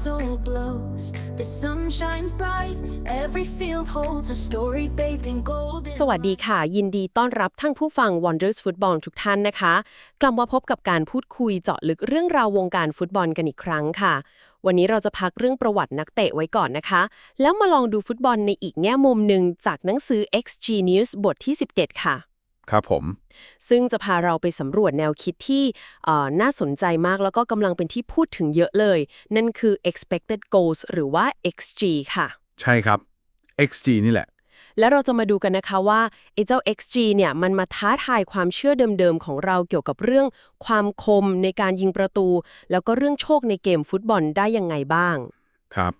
whistle blows, the sun shines bright. Every field holds a story baked in golden. สวัสดีค่ะ ยินดีต้อนรับท่านผู้ฟัง Wonders Football ทุกท่านนะคะ กลับมาพบกับการพูดคุยเจาะลึกเรื่องราววงการฟุตบอลกันอีกครั้งค่ะ วันนี้เราจะพักเรื่องประวัตินักเตะไว้ก่อนนะคะ แล้วมาลองดูฟุตบอลในอีกแง่มุมหนึ่งจากหนังสือ XG News บทที่ 17 ค่ะ ครับผม ซึ่งจะพาเราไปสำรวจแนวคิดที่เอ่อน่าสนใจมากแล้วก็กำลังเป็นที่พูดถึงเยอะเลย นั่นคือ expected goals หรือว่า XG ค่ะ ใช่ครับ XG นี่แหละ แล้วเราจะมาดูกันนะคะว่าไอ้เจ้า XG เนี่ยมันมาท้าทายความเชื่อเดิมๆของเราเกี่ยวกับเรื่องความคมในการยิงประตู แล้วก็เรื่องโชคในเกมฟุตบอลได้ยังไงบ้าง ครับ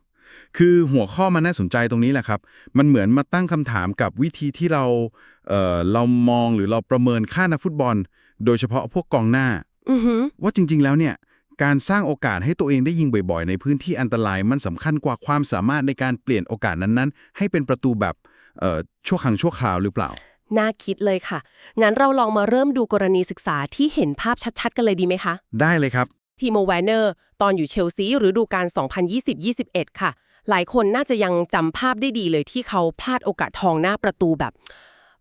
คือหัวข้อมันน่าสนใจตรงนี้แหละครับ มันเหมือนมาตั้งคำถามกับวิธีที่เราเอ่อเรามองหรือเราประเมินค่านักฟุตบอล โดยเฉพาะพวกกองหน้า อือหือว่าจริง ๆ แล้วเนี่ย การสร้างโอกาสให้ตัวเองได้ยิงบ่อยๆ ในพื้นที่อันตรายมันสำคัญกว่าความสามารถในการเปลี่ยนโอกาสนั้นๆ ให้เป็นประตูแบบเอ่อชั่วครั้งชั่วคราวหรือเปล่า น่าคิดเลยค่ะ งั้นเราลองมาเริ่มดูกรณีศึกษาที่เห็นภาพชัดๆ กันเลยดีไหมคะ ได้เลยครับ ทีโมแวนเนอร์ตอนอยู่เชลซีหรือดูการ 2020-21 ค่ะ หลายคนน่าจะยังจำภาพได้ดีเลยที่เขาพลาดโอกาสทองหน้าประตูแบบ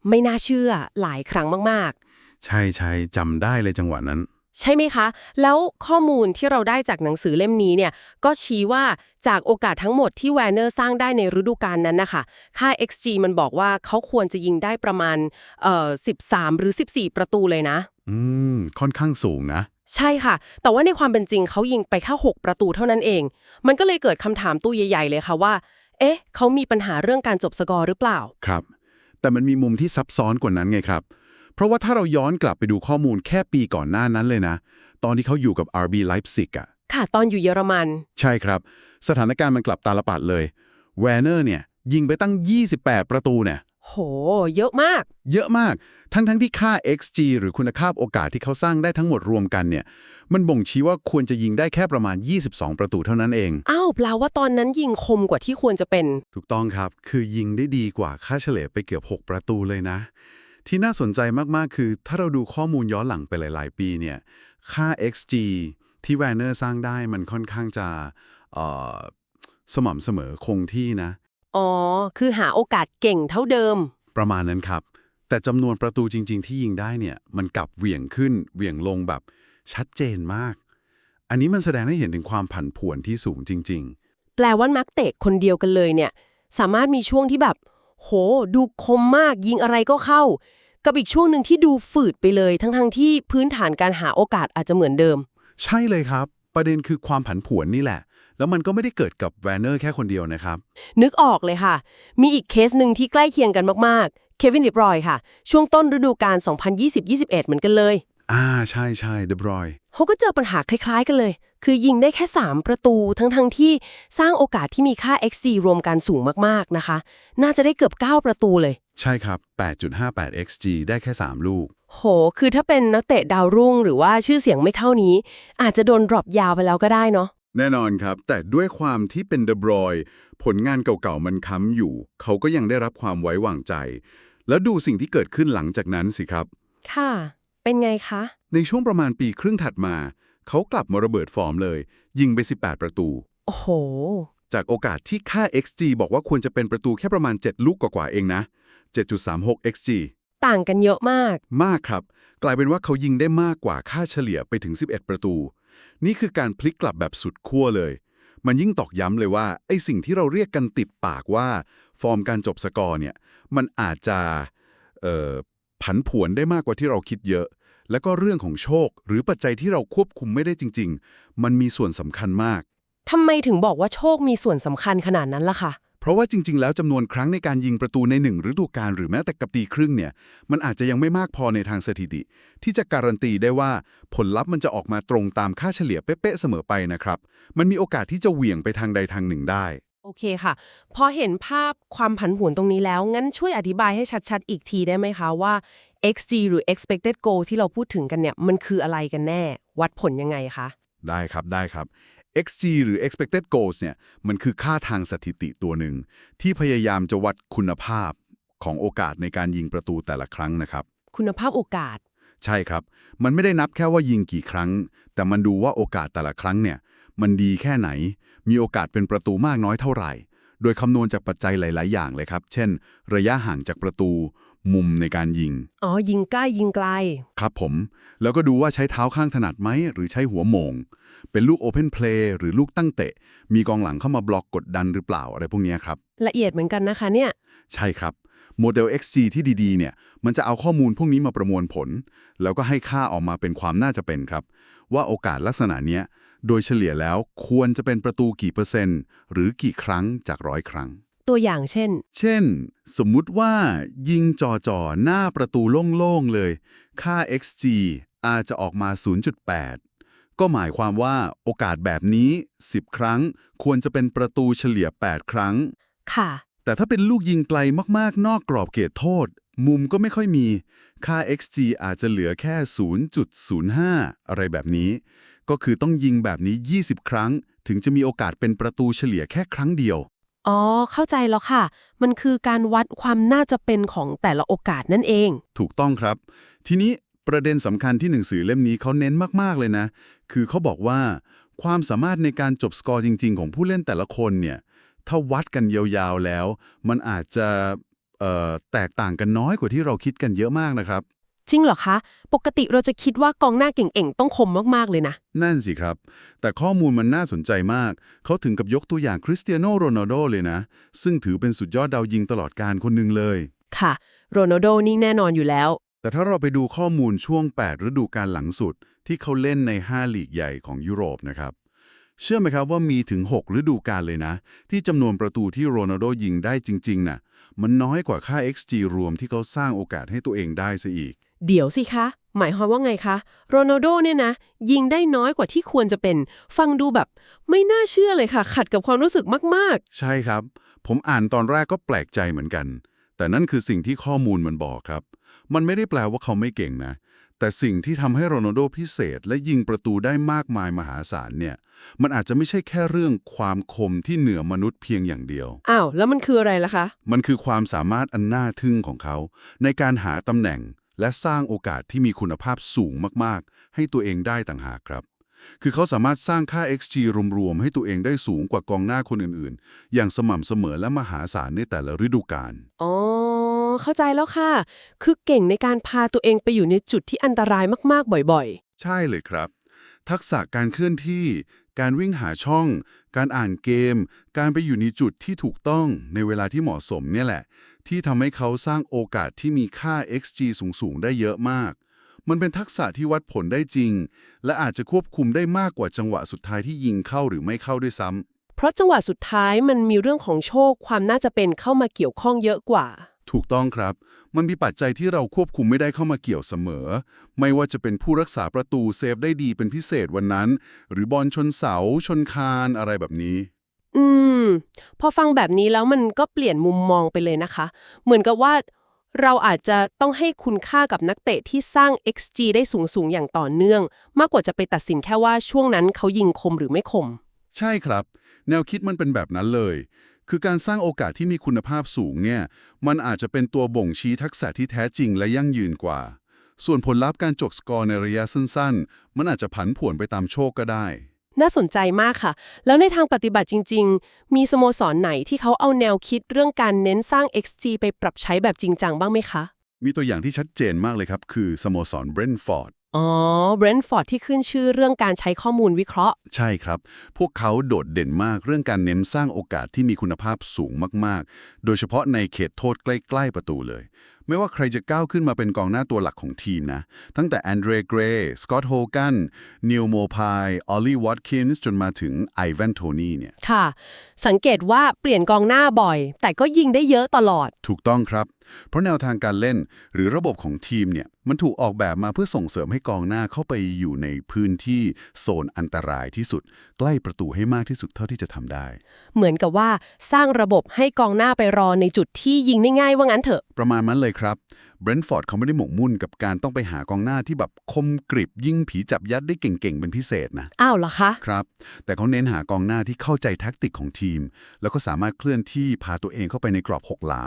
ไม่น่าเชื่อหลายครั้งมากๆ ใช่ใช่จำได้เลยจังหวะนั้น ใช่ไหมคะ แล้วข้อมูลที่เราได้จากหนังสือเล่มนี้เนี่ยก็ชี้ว่าจากโอกาสทั้งหมดที่แวนเนอร์สร้างได้ในฤดูกาลนั้นนะคะ ค่า XG มันบอกว่าเขาควรจะยิงได้ประมาณเอ่อ13 หรือ 14 ประตูเลยนะ อืม ค่อนข้างสูงนะ ใช่ค่ะ แต่ว่าในความเป็นจริงเขายิงไปแค่6ประตูเท่านั้นเอง มันก็เลยเกิดคำถามตู้ใหญ่ ๆ เลยค่ะว่า เอ๊ะ เขามีปัญหาเรื่องการจบสกอร์หรือเปล่า ครับ แต่มันมีมุมที่ซับซ้อนกว่านั้นไงครับ เพราะว่าถ้าเราย้อนกลับไปดูข้อมูลแค่ปีก่อนหน้านั้นเลยนะ ตอนที่เขาอยู่กับ RB Leipzig อะค่ะ ตอนอยู่เยอรมัน ใช่ครับ สถานการณ์มันกลับตาลปัดเลย แวนเนอร์เนี่ยยิงไปตั้ง 28 ประตูเนี่ย โห เยอะมาก เยอะมาก ทั้งทั้งที่ค่า XG หรือคุณภาพโอกาสที่เขาสร้างได้ทั้งหมดรวมกันเนี่ย มันบ่งชี้ว่าควรจะยิงได้แค่ประมาณ 22 ประตูเท่านั้นเอง อ้าวแปลว่าตอนนั้นยิงคมกว่าที่ควรจะเป็น ถูกต้องครับ คือยิงได้ดีกว่าค่าเฉลี่ยไปเกือบ 6 ประตูเลยนะ ที่น่าสนใจมาก ๆ คือ ถ้าเราดูข้อมูลย้อนหลังไปหลาย ๆ ปีเนี่ย ค่า XG ที่แวนเนอร์สร้างได้มันค่อนข้างจะเอ่อสม่ำเสมอคงที่นะ อ๋อ คือหาโอกาสเก่งเท่าเดิม ประมาณนั้นครับ แต่จำนวนประตูจริง ๆ ที่ยิงได้เนี่ย มันกลับเหวี่ยงขึ้น เหวี่ยงลงแบบชัดเจนมาก อันนี้มันแสดงให้เห็นถึงความผันผวนที่สูงจริงแปลว่านักเตะคนเดียวกันเลยเนี่ย สามารถมีช่วงที่แบบ โห ดูคมมากยิงอะไรก็เข้า กับอีกช่วงหนึ่งที่ดูฝืดไปเลย ทั้งๆที่พื้นฐานการหาโอกาสอาจจะเหมือนเดิมๆใช่เลยครับ ประเด็นคือความผันผวนนี่แหละ แล้วมันก็ไม่ได้เกิดกับแวนเนอร์แค่คนเดียวนะครับ นึกออกเลยค่ะ มีอีกเคสหนึ่งที่ใกล้เคียงกันมากๆ เควินดิบรอยค่ะ ช่วงต้นฤดูกาล 2020-21 เหมือนกันเลย อ่าใช่ใช่เดบรอยเขาก็เจอปัญหาคล้าย ๆ กันเลย คือยิงได้แค่ 3 ประตูทั้งๆที่สร้างโอกาสที่มีค่า XG รวมกันสูงมากๆนะคะ น่าจะได้เกือบ 9 ประตูเลย ใช่ครับ 8.58 xg ได้แค่ 3 ลูก โห คือถ้าเป็นนักเตะดาวรุ่งหรือว่าชื่อเสียงไม่เท่านี้ อาจจะโดนดรอปยาวไปแล้วก็ได้เนาะ แน่นอนครับ แต่ด้วยความที่เป็นเดบรอยผลงานเก่าๆมันค้ำอยู่ เขาก็ยังได้รับความไว้วางใจ แล้วดูสิ่งที่เกิดขึ้นหลังจากนั้นสิครับ ค่ะ เป็นไงคะ ในช่วงประมาณปีครึ่งถัดมา เขากลับมาระเบิดฟอร์มเลย ยิงไป 18 ประตู โอ้โห จากโอกาสที่ค่า xg บอกว่าควรจะเป็นประตูแค่ประมาณ 7 ลูกกว่าๆเองนะ 7.36 xg ต่างกันเยอะมาก มากครับ กลายเป็นว่าเขายิงได้มากกว่าค่าเฉลี่ยไปถึง 11 ประตู นี่คือการพลิกกลับแบบสุดขั้วเลย มันยิ่งตอกย้ำเลยว่าไอ้สิ่งที่เราเรียกกันติดปากว่า ฟอร์มการจบสกอร์เนี่ยมันอาจจะผันผวนได้มากกว่าที่เราคิดเยอะ แล้วก็เรื่องของโชค หรือปัจจัยที่เราควบคุมไม่ได้จริง ๆ มันมีส่วนสำคัญมากทำไมถึงบอกว่าโชคมีส่วนสำคัญขนาดนั้นล่ะคะ เพราะว่าจริง ๆ แล้วจำนวนครั้งในการยิงประตูในหนึ่งฤดูกาลหรือแม้แต่กับปีครึ่งเนี่ยมันอาจจะยังไม่มากพอในทางสถิติ ที่จะการันตีได้ว่าผลลัพธ์มันจะออกมาตรงตามค่าเฉลี่ยเป๊ะๆเสมอไปนะครับ มันมีโอกาสที่จะเหวี่ยงไปทางใดทางหนึ่งได้ โอเคค่ะ พอเห็นภาพความผันผวนตรงนี้แล้ว งั้นช่วยอธิบายให้ชัดๆ อีกทีได้ไหมคะว่า XG หรือ expected goal ที่เราพูดถึงกันเนี่ยมันคืออะไรกันแน่ วัดผลยังไงคะได้ครับได้ครับ XG หรือ expected goals เนี่ยมันคือค่าทางสถิติตัวหนึ่ง ที่พยายามจะวัดคุณภาพของโอกาสในการยิงประตูแต่ละครั้งนะครับ คุณภาพโอกาส ใช่ครับ มันไม่ได้นับแค่ว่ายิงกี่ครั้ง แต่มันดูว่าโอกาสแต่ละครั้งเนี่ย มันดีแค่ไหน มีโอกาสเป็นประตูมากน้อยเท่าไหร่ โดยคำนวณจากปัจจัยหลาย ๆ อย่างเลยครับ เช่น ระยะห่างจากประตู มุมในการยิง อ๋อ ยิงใกล้ยิงไกล ครับผม แล้วก็ดูว่าใช้เท้าข้างถนัดไหม หรือใช้หัวโหมง เป็นลูกโอเพนเพลย์หรือลูกตั้งเตะ มีกองหลังเข้ามาบล็อกกดดันหรือเปล่าอะไรพวกเนี้ยครับ ละเอียดเหมือนกันนะคะเนี่ย ใช่ครับ โมเดล XG ที่ดีๆ เนี่ย มันจะเอาข้อมูลพวกนี้มาประมวลผล แล้วก็ให้ค่าออกมาเป็นความน่าจะเป็นครับ ว่าโอกาสลักษณะเนี้ย โดยเฉลี่ยแล้วควรจะเป็นประตูกี่เปอร์เซ็นต์ หรือกี่ครั้งจากร้อยครั้ง ตัวอย่างเช่น เช่น สมมุติว่า ยิงจอจอหน้าประตูโล่งๆเลย ค่า XG อาจจะออกมา 0.8 ก็หมายความว่าโอกาสแบบนี้ 10 ครั้ง ควรจะเป็นประตูเฉลี่ย 8 ครั้ง ค่ะ แต่ถ้าเป็นลูกยิงไกลมากๆ นอกกรอบเขตโทษ มุมก็ไม่ค่อยมี ค่า XG อาจจะเหลือแค่ 0.05 อะไรแบบนี้ ก็คือต้องยิงแบบนี้ 20 ครั้ง ถึงจะมีโอกาสเป็นประตูเฉลี่ยแค่ครั้งเดียว อ๋อ เข้าใจแล้วค่ะ มันคือการวัดความน่าจะเป็นของแต่ละโอกาสนั่นเอง ถูกต้องครับ ทีนี้ประเด็นสำคัญที่หนังสือเล่มนี้เขาเน้นมาก ๆ เลยนะ คือเขาบอกว่า ความสามารถในการจบสกอร์จริง ๆ ของผู้เล่นแต่ละคนเนี่ย ถ้าวัดกันยาวๆแล้ว มันอาจจะแตกต่างกันน้อยกว่าที่เราคิดกันเยอะมากนะครับ จริงเหรอคะ ปกติเราจะคิดว่ากองหน้าเก่งๆ ต้องคมมากๆเลยนะ นั่นสิครับ แต่ข้อมูลมันน่าสนใจมาก เขาถึงกับยกตัวอย่างคริสเตียโนโรนัลโดเลยนะ ซึ่งถือเป็นสุดยอดดาวยิงตลอดการคนหนึ่งเลย ค่ะ โรนัลโดนี่แน่นอนอยู่แล้ว แต่ถ้าเราไปดูข้อมูลช่วง 8 ฤดูกาลหลังสุด ที่เขาเล่นใน 5 ลีกใหญ่ของยุโรปนะครับ เชื่อไหมครับว่ามีถึง 6 ฤดูกาลเลยนะ ที่จำนวนประตูที่โรนัลโดยิงได้จริงๆน่ะมันน้อยกว่าค่า XG รวมที่เขาสร้างโอกาสให้ตัวเองได้ซะอีก เดี๋ยวสิคะ หมายความว่าไงคะโรนัลโดเนี่ยนะ ยิงได้น้อยกว่าที่ควรจะเป็น ฟังดูแบบ ไม่น่าเชื่อเลยค่ะ ขัดกับความรู้สึกมากใช่ครับ ผมอ่านตอนแรกก็แปลกใจเหมือนกัน แต่นั่นคือสิ่งที่ข้อมูลมันบอกครับ มันไม่ได้แปลว่าเขาไม่เก่งนะ แต่สิ่งที่ทำให้โรนัลโดพิเศษและยิงประตูได้มากมายมหาศาลเนี่ย มันอาจจะไม่ใช่แค่เรื่องความคมที่เหนือมนุษย์เพียงอย่างเดียวๆอ้าว แล้วมันคืออะไรล่ะคะ มันคือความสามารถอันน่าทึ่งของเขา ในการหาตำแหน่ง และสร้างโอกาสที่มีคุณภาพสูงมากๆ ให้ตัวเองได้ต่างหากครับ คือเขาสามารถสร้างค่า XG รวมๆ ให้ตัวเองได้สูงกว่ากองหน้าคนอื่นๆ อย่างสม่ำเสมอและมหาศาลในแต่ละฤดูกาลอ๋อเข้าใจแล้วค่ะ คือเก่งในการพาตัวเองไปอยู่ในจุดที่อันตรายมากๆ บ่อยใช่เลยครับ ทักษะการเคลื่อนที่ การวิ่งหาช่อง การอ่านเกม การไปอยู่ในจุดที่ถูกต้องในเวลาที่เหมาะสมเนี่ยแหละ ที่ทำให้เขาสร้างโอกาสที่มีค่า XG สูง ๆ ได้เยอะมาก มันเป็นทักษะที่วัดผลได้จริง และอาจจะควบคุมได้มากกว่าจังหวะสุดท้ายที่ยิงเข้าหรือไม่เข้าด้วยซ้ำๆเพราะจังหวะสุดท้ายมันมีเรื่องของโชคความน่าจะเป็นเข้ามาเกี่ยวข้องเยอะกว่า ถูกต้องครับ มันมีปัจจัยที่เราควบคุมไม่ได้เข้ามาเกี่ยวเสมอ ไม่ว่าจะเป็นผู้รักษาประตูเซฟได้ดีเป็นพิเศษวันนั้น หรือบอลชนเสาชนคานอะไรแบบนี้อื ม พอฟังแบบนี้แล้วมันก็เปลี่ยนมุมมองไปเลยนะคะ เหมือนกับว่าเราอาจจะต้องให้คุณค่ากับนักเตะที่สร้าง XG ได้สูงๆอย่างต่อเนื่อง มากกว่าจะไปตัดสินแค่ว่าช่วงนั้นเขายิงคมหรือไม่คม ใช่ครับ แนวคิดมันเป็นแบบนั้นเลย คือการสร้างโอกาสที่มีคุณภาพสูงเนี่ย มันอาจจะเป็นตัวบ่งชี้ทักษะที่แท้จริงและยั่งยืนกว่า ส่วนผลลัพธ์การจกสกอร์ในระยะสั้น ๆ มันอาจจะผันผวนไปตามโชคก็ได้ น่าสนใจมากค่ะ แล้วในทางปฏิบัติจริง ๆ มีสโมสรไหนที่เขาเอาแนวคิดเรื่องการเน้นสร้าง XG ไปปรับใช้แบบจริงจังบ้างไหมคะ มีตัวอย่างที่ชัดเจนมากเลยครับ คือสโมสรเบรนท์ฟอร์ดอ๋อเบรนท์ฟอร์ดที่ขึ้นชื่อเรื่องการใช้ข้อมูลวิเคราะห์ ใช่ครับ พวกเขาโดดเด่นมากเรื่องการเน้นสร้างโอกาสที่มีคุณภาพสูงมากๆ โดยเฉพาะในเขตโทษใกล้ ๆ ประตูเลย ไม่ว่าใครจะก้าวขึ้นมาเป็นกองหน้าตัวหลักของทีมนะ ตั้งแต่แอนเดรเกรย์สกอตต์โฮกันนิวโมพายออลลี่วอตคินส์จนมาถึงไอแวนโทนีเนี่ย ค่ะ สังเกตว่าเปลี่ยนกองหน้าบ่อย แต่ก็ยิงได้เยอะตลอด ถูกต้องครับ เพราะแนวทางการเล่นหรือระบบของทีมเนี่ยมันถูกออกแบบมาเพื่อส่งเสริมให้กองหน้าเข้าไปอยู่ในพื้นที่โซนอันตรายที่สุด ใกล้ประตูให้มากที่สุดเท่าที่จะทำได้ เหมือนกับว่าสร้างระบบให้กองหน้าไปรอในจุดที่ยิงได้ง่ายว่างั้นเถอะ ประมาณนั้นเลยครับ เบรนท์ฟอร์ดเขาไม่ได้หมกมุ่นกับการต้องไปหากองหน้าที่แบบคมกริบยิ่งผีจับยัดได้เก่งๆ เป็นพิเศษนะ อ้าวเหรอคะ ครับ แต่เขาเน้นหากองหน้าที่เข้าใจแท็กติกของทีม แล้วก็สามารถเคลื่อนที่พาตัวเองเข้าไปในกรอบหกหลา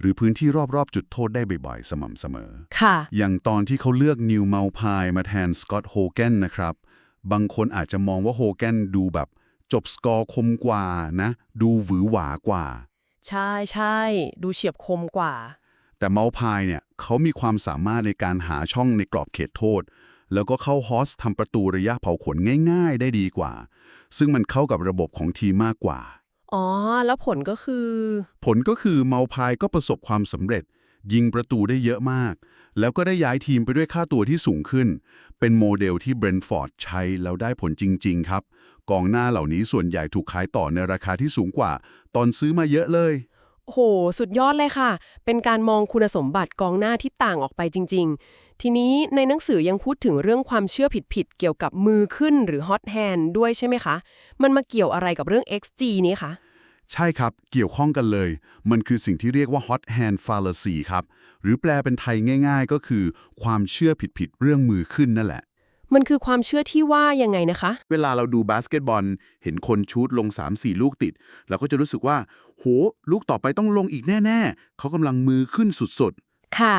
หรือพื้นที่รอบๆ จุดโทษได้บ่อยๆ สม่ำเสมอ ค่ะ อย่างตอนที่เขาเลือกนิวเมลพายมาแทนสกอตต์โฮแกนนะครับ บางคนอาจจะมองว่าโฮแกนดูแบบจบสกอร์คมกว่านะ ดูหวือหวากว่า ใช่ใช่ดูเฉียบคมกว่า แต่เมาพายเนี่ยเขามีความสามารถในการหาช่องในกรอบเขตโทษ แล้วก็เข้าฮอสทำประตูระยะเผาขนง่าย ๆ ได้ดีกว่า ซึ่งมันเข้ากับระบบของทีมมากกว่า อ๋อ แล้วผลก็คือ ผลก็คือเมาพายก็ประสบความสำเร็จ ยิงประตูได้เยอะมาก แล้วก็ได้ย้ายทีมไปด้วยค่าตัวที่สูงขึ้น เป็นโมเดลที่เบรนท์ฟอร์ดใช้แล้วได้ผลจริง ๆ ครับ กองหน้าเหล่านี้ส่วนใหญ่ถูกขายต่อในราคาที่สูงกว่า ตอนซื้อมาเยอะเลย โห สุดยอดเลยค่ะ เป็นการมองคุณสมบัติกองหน้าที่ต่างออกไปจริง ๆ ทีนี้ในหนังสือยังพูดถึงเรื่องความเชื่อผิดๆ เกี่ยวกับมือขึ้นหรือ hot hand ด้วยใช่ไหมคะ มันมาเกี่ยวอะไรกับเรื่อง XG นี้คะ ใช่ครับ เกี่ยวข้องกันเลย มันคือสิ่งที่เรียกว่า hot hand fallacy ครับ หรือแปลเป็นไทยง่าย ๆ ก็คือ ความเชื่อผิดๆ เรื่องมือขึ้นนั่นแหละ มันคือความเชื่อที่ว่ายังไงนะคะ เวลาเราดูบาสเกตบอล เห็นคนชูดลง 3-4 ลูกติด เราก็จะรู้สึกว่า โห ลูกต่อไปต้องลงอีกแน่ ๆ เขากำลังมือขึ้นสุดค่ะ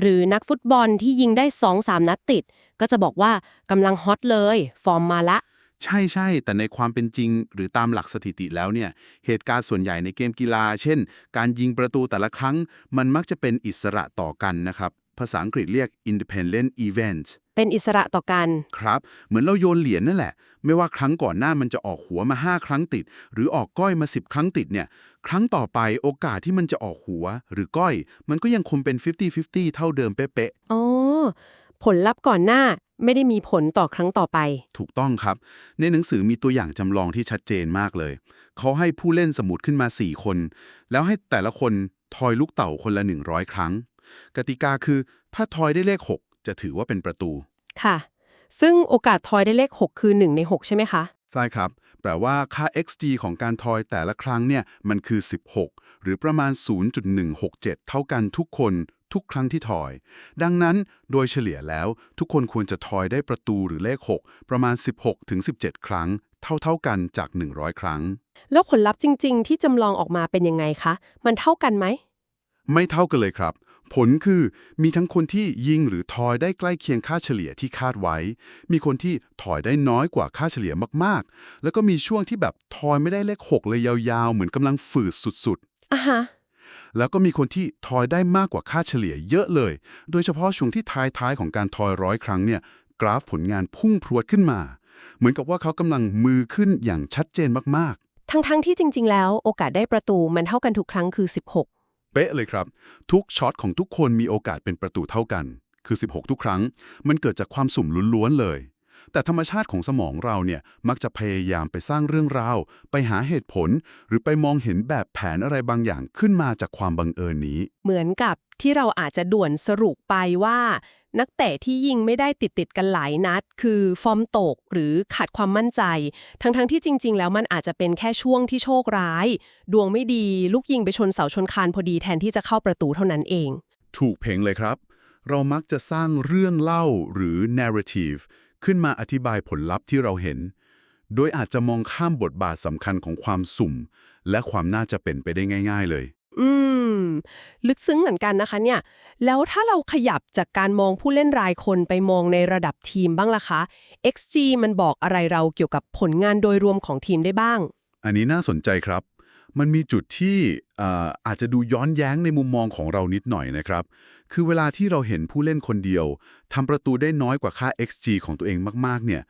หรือนักฟุตบอลที่ยิงได้ 2-3 นัดติด ก็จะบอกว่ากำลังฮอตเลย ฟอร์มมาละๆใช่ใช่ๆแต่ในความเป็นจริง หรือตามหลักสถิติแล้วเนี่ย เหตุการณ์ส่วนใหญ่ในเกมกีฬา เช่น การยิงประตูแต่ละครั้ง มันมักจะเป็นอิสระต่อกันนะครับ ภาษาอังกฤษเรียก independent event เป็นอิสระต่อกัน ครับ เหมือนเราโยนเหรียญนั่นแหละ ไม่ว่าครั้งก่อนหน้ามันจะออกหัวมา 5 ครั้งติด หรือออกก้อยมา 10 ครั้งติดเนี่ย ครั้งต่อไปโอกาสที่มันจะออกหัว หรือก้อย มันก็ยังคงเป็น 50-50 เท่าเดิมเป๊ะอ๋อ ผลลัพธ์ก่อนหน้าไม่ได้มีผลต่อครั้งต่อไปๆถูกต้องครับ ในหนังสือมีตัวอย่างจำลองที่ชัดเจนมากเลย เขาให้ผู้เล่นสมุดขึ้นมา 4 คน แล้วให้แต่ละคนทอยลูกเต่าคนละ 100 ครั้ง กติกาคือ ถ้าทอยได้เลข 6 จะถือว่าเป็นประตู ค่ะ ซึ่งโอกาสทอยได้เลข 6 คือ 1 ใน 6 ใช่ไหมคะ ใช่ครับ แปลว่าค่า xg ของการทอยแต่ละครั้งเนี่ยมันคือ 16 หรือประมาณ 0.167 เท่ากันทุกคนทุกครั้งที่ทอย ดังนั้นโดยเฉลี่ยแล้วทุกคนควรจะทอยได้ประตูหรือเลข 6 ประมาณ 16-17 ครั้ง เท่าๆกันจาก 100 ครั้ง แล้วผลลัพธ์จริง ๆ ที่จำลองออกมาเป็นยังไงคะ มันเท่ากันไหม ไม่เท่ากันเลยครับ ผลคือมีทั้งคนที่ยิงหรือทอยได้ใกล้เคียงค่าเฉลี่ยที่คาดไว้ มีคนที่ทอยได้น้อยกว่าค่าเฉลี่ยมากๆ แล้วก็มีช่วงที่แบบทอยไม่ได้เลข6เลยยาวๆ เหมือนกำลังฝืดสุดอะฮะๆแล้วก็มีคนที่ทอยได้มากกว่าค่าเฉลี่ยเยอะเลย โดยเฉพาะช่วงที่ท้ายๆของการทอยร้อยครั้งเนี่ย กราฟผลงานพุ่งพรวดขึ้นมา เหมือนกับว่าเขากำลังมือขึ้นอย่างชัดเจนมากๆ ทั้งๆที่จริง ๆ แล้ว โอกาสได้ประตูมันเท่ากันทุกครั้งคือ 16 เป๊ะเลยครับ ทุกช็อตของทุกคนมีโอกาสเป็นประตูเท่ากัน คือ 16 ทุกครั้ง มันเกิดจากความสุ่มล้วนๆเลย แต่ธรรมชาติของสมองเราเนี่ยมักจะพยายามไปสร้างเรื่องราว ไปหาเหตุผล หรือไปมองเห็นแบบแผนอะไรบางอย่างขึ้นมาจากความบังเอิญนี้ เหมือนกับที่เราอาจจะด่วนสรุปไปว่า นักเตะที่ยิงไม่ได้ติดติดกันหลายนัด คือฟอร์มตกหรือขาดความมั่นใจ ทั้งๆที่จริง ๆ แล้วมันอาจจะเป็นแค่ช่วงที่โชคร้าย ดวงไม่ดีลูกยิงไปชนเสาชนคานพอดีแทนที่จะเข้าประตูเท่านั้นเอง ถูกเพลงเลยครับ เรามักจะสร้างเรื่องเล่าหรือ narrative ขึ้นมาอธิบายผลลัพธ์ที่เราเห็น โดยอาจจะมองข้ามบทบาทสำคัญของความสุ่ม และความน่าจะเป็นไปได้ง่าย ๆ เลย อืม ลึกซึ้งเหมือนกันนะคะเนี่ย แล้วถ้าเราขยับจากการมองผู้เล่นรายคนไปมองในระดับทีมบ้างล่ะคะ XG มันบอกอะไรเราเกี่ยวกับผลงานโดยรวมของทีมได้บ้าง อันนี้น่าสนใจครับ มันมีจุดที่เอ่ออาจจะดูย้อนแย้งในมุมมองของเรานิดหน่อยนะครับ คือเวลาที่เราเห็นผู้เล่นคนเดียวทำประตูได้น้อยกว่าค่า XG ของตัวเองมากๆ เนี่ย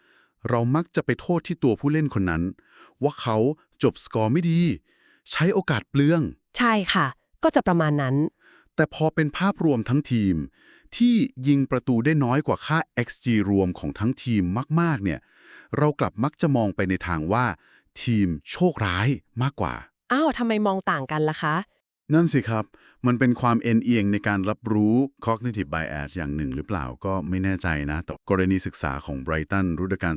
เรามักจะไปโทษที่ตัวผู้เล่นคนนั้น ว่าเขาจบสกอร์ไม่ดี ใช้โอกาสเปลือง ใช่ค่ะ ก็จะประมาณนั้น แต่พอเป็นภาพรวมทั้งทีม ที่ยิงประตูได้น้อยกว่าค่า XG รวมของทั้งทีมมาก ๆ เนี่ย เรากลับมักจะมองไปในทางว่า ทีมโชคร้ายมากกว่า อ้าวทำไมมองต่างกันล่ะคะ นั่นสิครับ มันเป็นความเอ็นเอียงในการรับรู้ cognitive bias อย่างหนึ่งหรือเปล่าก็ไม่แน่ใจนะ แต่กรณีศึกษาของไบรตันฤดูกาล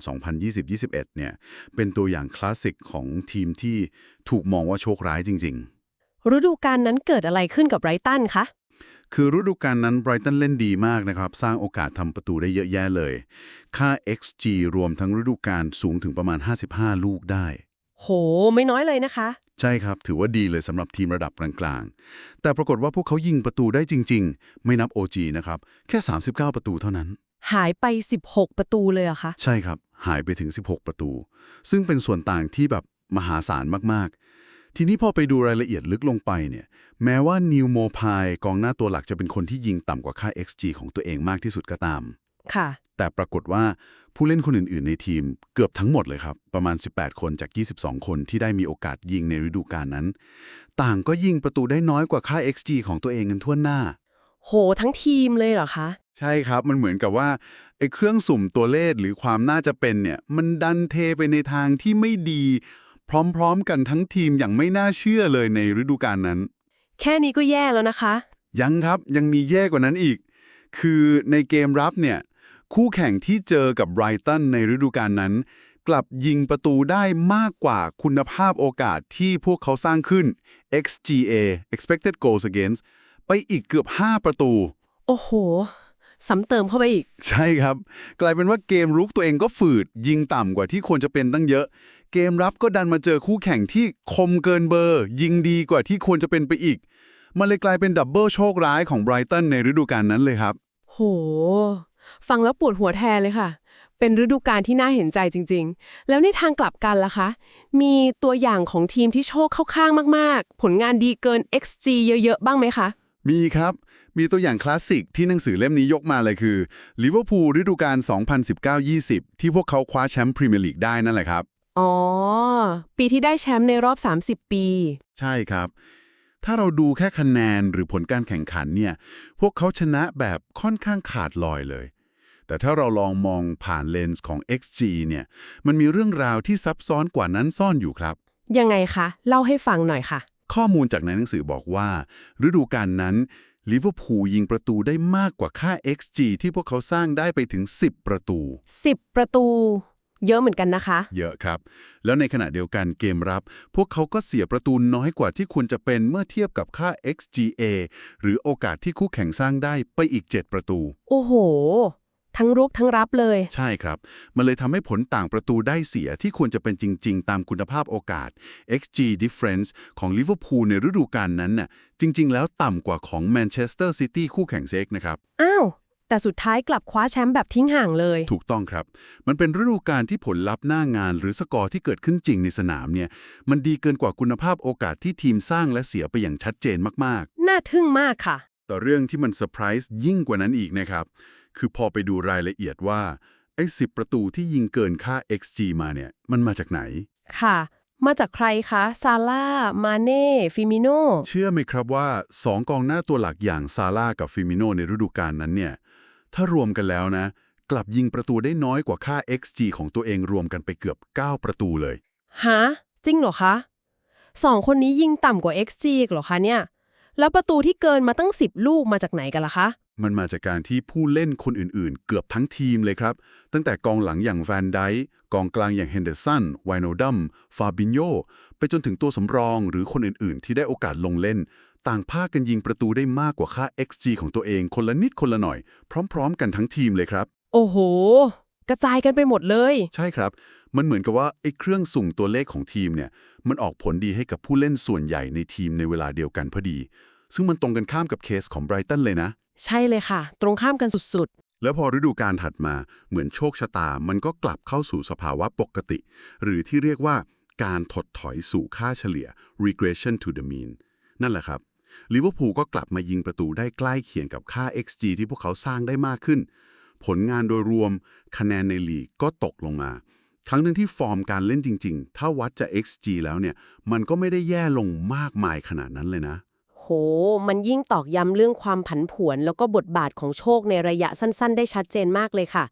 2020-21 เนี่ย เป็นตัวอย่างคลาสสิกของทีมที่ถูกมองว่าโชคร้ายจริง ฤดูกาลนั้นเกิดอะไรขึ้นกับไรตันคะๆคือฤดูกาลนั้นไบรตันเล่นดีมากนะครับ สร้างโอกาสทำประตูได้เยอะแยะเลย ค่า XG รวมทั้งฤดูกาลสูงถึงประมาณ 55 ลูกได้ โห ไม่น้อยเลยนะคะ ใช่ครับ ถือว่าดีเลยสำหรับทีมระดับกลางๆ แต่ปรากฏว่าพวกเขายิงประตูได้จริง ๆ ไม่นับ OG นะครับ แค่ 39 ประตูเท่านั้น หายไป 16 ประตูเลยเหรอะคะ ใช่ครับ หายไปถึง 16 ประตู ซึ่งเป็นส่วนต่างที่แบบมหาศาลมากๆ ทีนี้พอไปดูรายละเอียดลึกลงไปเนี่ยแม้ว่านิวโมพายกองหน้าตัวหลักจะเป็นคนที่ยิงต่ำกว่าค่า XG ของตัวเองมากที่สุดก็ตาม ค่ะ แต่ปรากฏว่าผู้เล่นคนอื่น ๆ ในทีมเกือบทั้งหมดเลยครับ ประมาณ 18 คนจาก 22 คนที่ได้มีโอกาสยิงในฤดูกาลนั้น ต่างก็ยิงประตูได้น้อยกว่าค่า XG ของตัวเองกันทั่วหน้า โห ทั้งทีมเลยเหรอคะ ใช่ครับมันเหมือนกับว่าไอ้เครื่องสุ่มตัวเลขหรือความน่าจะเป็นเนี่ยมันดันเทไปในทางที่ไม่ดี พร้อมๆ กันทั้งทีมอย่างไม่น่าเชื่อเลยในฤดูกาลนั้น แค่นี้ก็แย่แล้วนะคะ ยังครับยังมีแย่กว่านั้นอีก คือในเกมรับเนี่ย คู่แข่งที่เจอกับไบรตันในฤดูกาลนั้น กลับยิงประตูได้มากกว่าคุณภาพโอกาสที่พวกเขาสร้างขึ้น XGA expected goals against ไปอีกเกือบ 5 ประตู โอ้โหซ้ำเติมเข้าไปอีก ใช่ครับ กลายเป็นว่าเกมรุกตัวเองก็ฝืด ยิงต่ำกว่าที่ควรจะเป็นตั้งเยอะ เกมรับก็ดันมาเจอคู่แข่งที่คมเกินเบอร์ ยิงดีกว่าที่ควรจะเป็นไปอีก มันเลยกลายเป็นดับเบิลโชคร้ายของไบรตันในฤดูกาลนั้นเลยครับ โห ฟังแล้วปวดหัวแทนเลยค่ะ เป็นฤดูกาลที่น่าเห็นใจจริง ๆ แล้วในทางกลับกันล่ะคะ มีตัวอย่างของทีมที่โชคเข้าข้างมากๆ ผลงานดีเกิน XG เยอะๆ บ้างไหมคะ มีครับ มีตัวอย่างคลาสสิกที่หนังสือเล่มนี้ยกมาเลยคือลิเวอร์พูลฤดูกาล2019-20 ที่พวกเขาคว้าแชมป์พรีเมียร์ลีกได้นั่นแหละครับ อ๋อ ปีที่ได้แชมป์ในรอบ 30 ปี ใช่ครับ ถ้าเราดูแค่คะแนนหรือผลการแข่งขันเนี่ย พวกเขาชนะแบบค่อนข้างขาดลอยเลย แต่ถ้าเราลองมองผ่านเลนส์ของ XG เนี่ย มันมีเรื่องราวที่ซับซ้อนกว่านั้นซ่อนอยู่ครับ ยังไงคะ เล่าให้ฟังหน่อยค่ะ ข้อมูลจากในหนังสือบอกว่า ฤดูกาลนั้นลิเวอร์พูลยิงประตูได้มากกว่าค่า XG ที่พวกเขาสร้างได้ไปถึง 10 ประตู 10 ประตู เยอะเหมือนกันนะคะ เยอะครับ แล้วในขณะเดียวกันเกมรับ พวกเขาก็เสียประตูน้อยกว่าที่ควรจะเป็นเมื่อเทียบกับค่า XGA หรือโอกาสที่คู่แข่งสร้างได้ไปอีก 7 ประตู โอ้โห ทั้งรุกทั้งรับเลย ใช่ครับ มันเลยทำให้ผลต่างประตูได้เสียที่ควรจะเป็นจริง ๆ ตามคุณภาพโอกาส XG difference ของลิเวอร์พูลในฤดูกาลนั้นน่ะจริง ๆ แล้วต่ำกว่าของแมนเชสเตอร์ซิตี้คู่แข่งเซกนะครับ อ้าว แต่สุดท้ายกลับคว้าแชมป์แบบทิ้งห่างเลย ถูกต้องครับ มันเป็นฤดูกาลที่ผลลัพธ์หน้างาน หรือสกอร์ที่เกิดขึ้นจริงในสนามเนี่ย มันดีเกินกว่าคุณภาพโอกาสที่ทีมสร้างและเสียไปอย่างชัดเจนมากน่าทึ่งมากค่ะๆแต่เรื่องที่มันเซอร์ไพรส์ยิ่งกว่านั้นอีกนะครับ คือพอไปดูรายละเอียดว่าไอ้สิประตูที่ยิงเกินค่า XG มาเนี่ย มันมาจากไหน ค่ะ มาจากใครคะ ซาร่า มาเน่ ฟิมิโน เชื่อไหมครับว่า 2 กองหน้าตัวหลักอย่างซาร่ากับฟิมิโนในฤดูกาลนั้นเนี่ย ถ้ารวมกันแล้วนะ กลับยิงประตูได้น้อยกว่าค่า XG ของตัวเองรวมกันไปเกือบ 9 ประตูเลยฮะจริงเหรอคะสองคนนี้ยิงต่ำกว่า XG อีกเหรอคะเนี่ย แล้วประตูที่เกินมาตั้ง 10 ลูกมาจากไหนกันล่ะคะ มันมาจากการที่ผู้เล่นคนอื่นๆ เกือบทั้งทีมเลยครับ ตั้งแต่กองหลังอย่างแวนไดค์กองกลางอย่างเฮนเดอร์สันไวโนดัมฟาบินโยไปจนถึงตัวสำรองหรือคนอื่นๆ ที่ได้โอกาสลงเล่น ต่างพากันยิงประตูได้มากกว่าค่า XG ของตัวเองคนละนิดคนละหน่อย พร้อม ๆ กันทั้งทีมเลยครับ โอ้โห กระจายกันไปหมดเลย ใช่ครับ มันเหมือนกับว่าไอ้เครื่องสุ่มตัวเลขของทีมเนี่ย มันออกผลดีให้กับผู้เล่นส่วนใหญ่ในทีมในเวลาเดียวกันพอดี ซึ่งมันตรงกันข้ามกับเคสของไบรตันเลยนะ ใช่เลยค่ะ ตรงข้ามกันสุดแล้วพอฤดูกาลถัดมาเหมือนโชคชะตา มันก็กลับเข้าสู่สภาวะปกติ หรือที่เรียกว่าการถดถอยสู่ค่าเฉลี่ย regression to the mean นั่นแหละครับ ลิเวอร์พูลก็กลับมายิงประตูได้ใกล้เคียงกับค่า XG ที่พวกเขาสร้างได้มากขึ้น ผลงานโดยรวมคะแนนในลีกก็ตกลงมา ทั้งนึงที่ฟอร์มการเล่นจริง ๆ ถ้าวัดจาก XG แล้วเนี่ย มันก็ไม่ได้แย่ลงมากมายขนาดนั้นเลยนะ โห มันยิ่งตอกย้ำเรื่องความผันผวน แล้วก็บทบาทของโชคในระยะสั้น ๆ ได้ชัดเจนมากเลยค่ะ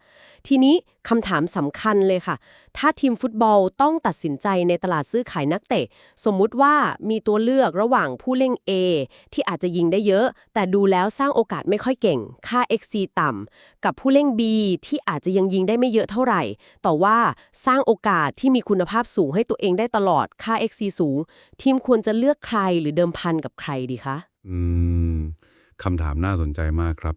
ทีนี้คำถามสำคัญเลยค่ะ ถ้าทีมฟุตบอลต้องตัดสินใจในตลาดซื้อขายนักเตะ สมมุติว่ามีตัวเลือกระหว่างผู้เล่น A ที่อาจจะยิงได้เยอะ แต่ดูแล้วสร้างโอกาสไม่ค่อยเก่ง ค่า XG ต่ำ กับผู้เล่น B ที่อาจจะยังยิงได้ไม่เยอะเท่าไหร่ แต่ว่าสร้างโอกาสที่มีคุณภาพสูงให้ตัวเองได้ตลอด ค่า XG สูง ทีมควรจะเลือกใครหรือเดิมพันกับใครดีคะอืมคำถามน่าสนใจมากครับ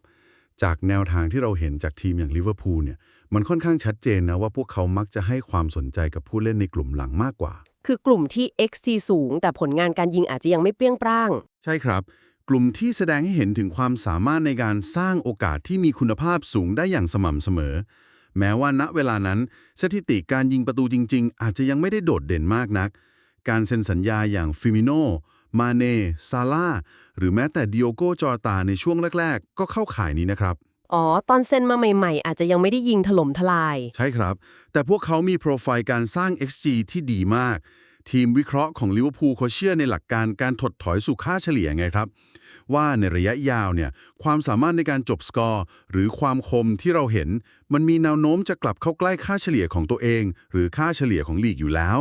จากแนวทางที่เราเห็นจากทีมอย่างลิเวอร์พูลเนี่ย มันค่อนข้างชัดเจนนะว่าพวกเขามักจะให้ความสนใจกับผู้เล่นในกลุ่มหลังมากกว่า คือกลุ่มที่ XG สูง แต่ผลงานการยิงอาจจะยังไม่เปรี้ยงปร้าง ใช่ครับ กลุ่มที่แสดงให้เห็นถึงความสามารถในการสร้างโอกาสที่มีคุณภาพสูงได้อย่างสม่ำเสมอ แม้ว่าณเวลานั้น สถิติการยิงประตูจริง ๆ อาจจะยังไม่ได้โดดเด่นมากนัก การเซ็นสัญญาอย่างฟิมิโน มาเน่ ซาร่า หรือแม้แต่ดิโอโกจอร์ตาในช่วงแรก ๆ ก็เข้าข่ายนี้นะครับ อ๋อ ตอนเซ็นมาใหม่ๆ อาจจะยังไม่ได้ยิงถล่มทลาย ใช่ครับ แต่พวกเขามีโปรไฟล์การสร้าง XG ที่ดีมาก ทีมวิเคราะห์ของลิเวอร์พูลเขาเชื่อในหลักการการถดถอยสู่ค่าเฉลี่ยไงครับ ว่าในระยะยาวเนี่ยความสามารถในการจบสกอร์ หรือความคมที่เราเห็น มันมีแนวโน้มจะกลับเข้าใกล้ค่าเฉลี่ยของตัวเอง หรือค่าเฉลี่ยของลีกอยู่แล้ว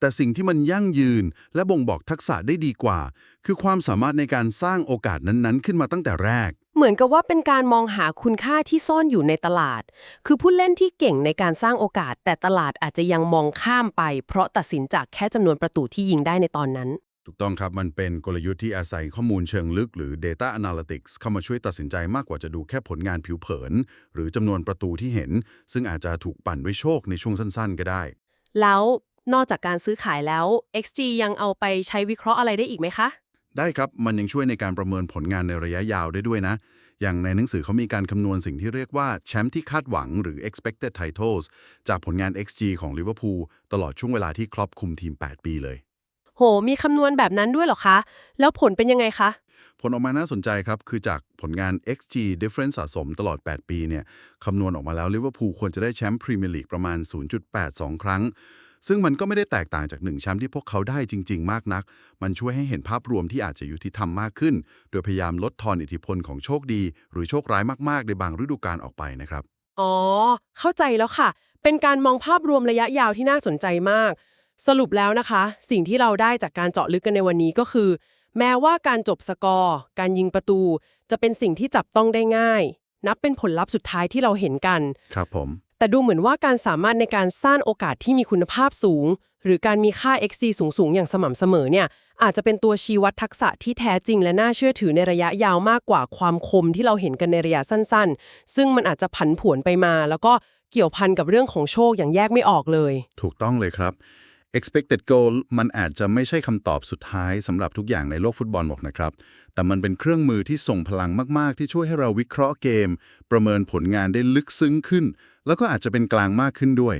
แต่สิ่งที่มันยั่งยืนและบ่งบอกทักษะได้ดีกว่า คือความสามารถในการสร้างโอกาสนั้นๆ ขึ้นมาตั้งแต่แรก เหมือนกับว่าเป็นการมองหาคุณค่าที่ซ่อนอยู่ในตลาด คือผู้เล่นที่เก่งในการสร้างโอกาส แต่ตลาดอาจจะยังมองข้ามไป เพราะตัดสินจากแค่จำนวนประตูที่ยิงได้ในตอนนั้น ถูกต้องครับมันเป็นกลยุทธ์ที่อาศัยข้อมูลเชิงลึก หรือ Data Analytics เข้ามาช่วยตัดสินใจมากกว่าจะดูแค่ผลงานผิวเผิน หรือจำนวนประตูที่เห็น ซึ่งอาจจะถูกปั่นด้วยโชคในช่วงสั้น ๆ ก็ได้ แล้ว นอกจากการซื้อขายแล้ว XG ยังเอาไปใช้วิเคราะห์อะไรได้อีกไหมคะ ได้ครับมันยังช่วยในการประเมินผลงานในระยะยาวได้ด้วยนะ อย่างในหนังสือเขามีการคำนวณสิ่งที่เรียกว่าแชมป์ที่คาดหวังหรือ expected titles จากผลงาน XG ของลิเวอร์พูลตลอดช่วงเวลาที่ครอปคุมทีม 8 ปีเลย โห มีคำนวณแบบนั้นด้วยเหรอคะ แล้วผลเป็นยังไงคะ ผลออกมาน่าสนใจครับ คือจากผลงาน XG difference สะสมตลอด 8 ปีเนี่ยคำนวณออกมาแล้วลิเวอร์พูลควรจะได้แชมป์พรีเมียร์ลีกประมาณ 0.82 ครั้ง ซึ่งมันก็ไม่ได้แตกต่างจากหนึ่งแชมป์ที่พวกเขาได้จริง ๆ มากนัก มันช่วยให้เห็นภาพรวมที่อาจจะยุติธรรมมากขึ้น โดยพยายามลดทอนอิทธิพลของโชคดี หรือโชคร้ายมากๆ ในบางฤดูกาลออกไปนะครับ อ๋อ เข้าใจแล้วค่ะ เป็นการมองภาพรวมระยะยาวที่น่าสนใจมาก สรุปแล้วนะคะ สิ่งที่เราได้จากการเจาะลึกกันในวันนี้ก็คือ แม้ว่าการจบสกอร์ การยิงประตู จะเป็นสิ่งที่จับต้องได้ง่าย นับเป็นผลลัพธ์สุดท้ายที่เราเห็นกัน ครับผม แต่ดูเหมือนว่าการสามารถในการสร้างโอกาสที่มีคุณภาพสูง หรือการมีค่า XG สูงๆ อย่างสม่ำเสมอเนี่ยอาจจะเป็นตัวชี้วัดทักษะที่แท้จริงและน่าเชื่อถือในระยะยาวมากกว่าความคมที่เราเห็นกันในระยะสั้นๆ ซึ่งมันอาจจะผันผวนไปมา แล้วก็เกี่ยวพันกับเรื่องของโชคอย่างแยกไม่ออกเลย ถูกต้องเลยครับ expected goal มันอาจจะไม่ใช่คำตอบสุดท้ายสำหรับทุกอย่างในโลกฟุตบอลหรอกนะครับ แต่มันเป็นเครื่องมือที่ส่งพลังมาก ๆ ที่ช่วยให้เราวิเคราะห์เกม ประเมินผลงานได้ลึกซึ้งขึ้น แล้วก็อาจจะเป็นกลางมากขึ้นด้วย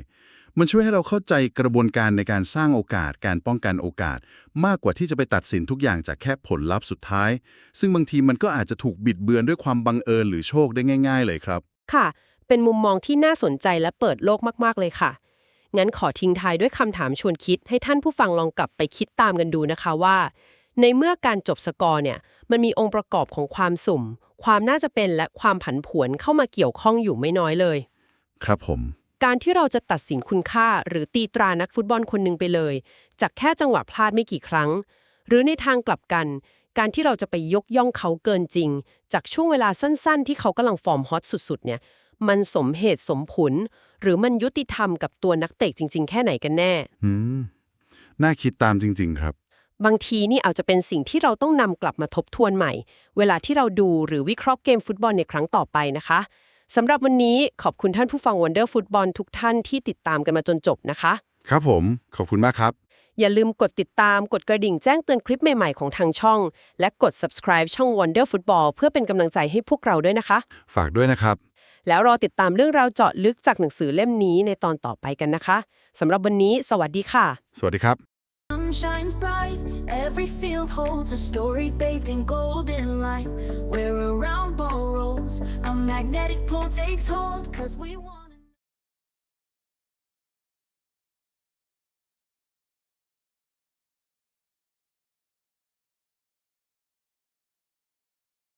มันช่วยให้เราเข้าใจกระบวนการในการสร้างโอกาส การป้องกันโอกาส มากกว่าที่จะไปตัดสินทุกอย่างจากแค่ผลลัพธ์สุดท้าย ซึ่งบางทีมันก็อาจจะถูกบิดเบือนด้วยความบังเอิญหรือโชคได้ง่าย ๆ เลยครับ ค่ะ เป็นมุมมองที่น่าสนใจและเปิดโลกมากๆเลยค่ะ งั้นขอทิ้งท้ายด้วยคำถามชวนคิด ให้ท่านผู้ฟังลองกลับไปคิดตามกันดูนะคะว่า ในเมื่อการจบสกอร์เนี่ย มันมีองค์ประกอบของความสุ่ม ความน่าจะเป็นและความผันผวนเข้ามาเกี่ยวข้องอยู่ไม่น้อยเลย ครับผม การที่เราจะตัดสินคุณค่า หรือตีตรานักฟุตบอลคนหนึ่งไปเลย จากแค่จังหวะพลาดไม่กี่ครั้ง หรือในทางกลับกัน การที่เราจะไปยกย่องเขาเกินจริง จากช่วงเวลาสั้น ๆ ที่เขากำลังฟอร์มฮอตสุด ๆ เนี่ย มันสมเหตุสมผล หรือมันยุติธรรมกับตัวนักเตะจริง ๆ แค่ไหนกันแน่อืมน่าคิดตามจริง ๆ ครับ บางทีนี่อาจจะเป็นสิ่งที่เราต้องนำกลับมาทบทวนใหม่ เวลาที่เราดูหรือวิเคราะห์เกมฟุตบอลในครั้งต่อไปนะคะ สำหรับวันนี้ขอบคุณท่านผู้ฟัง Wonder Football ทุกท่านที่ติดตามกันมาจนจบนะคะ ครับผม ขอบคุณมากครับ อย่าลืมกดติดตามกดกระดิ่งแจ้งเตือนคลิปใหม่ๆของทางช่อง และกด subscribe ช่อง Wonder Football เพื่อเป็นกำลังใจให้พวกเราด้วยนะคะ ฝากด้วยนะครับ แล้วรอติดตามเรื่องราวเจาะลึกจากหนังสือเล่มนี้ในตอนต่อไปกันนะคะสำหรับวันนี้ สวัสดีค่ะ สวัสดีครับ Sun shines bright, every field holds a story bathed in golden light. Where a round ball rolls, a magnetic pull takes hold, cause we want.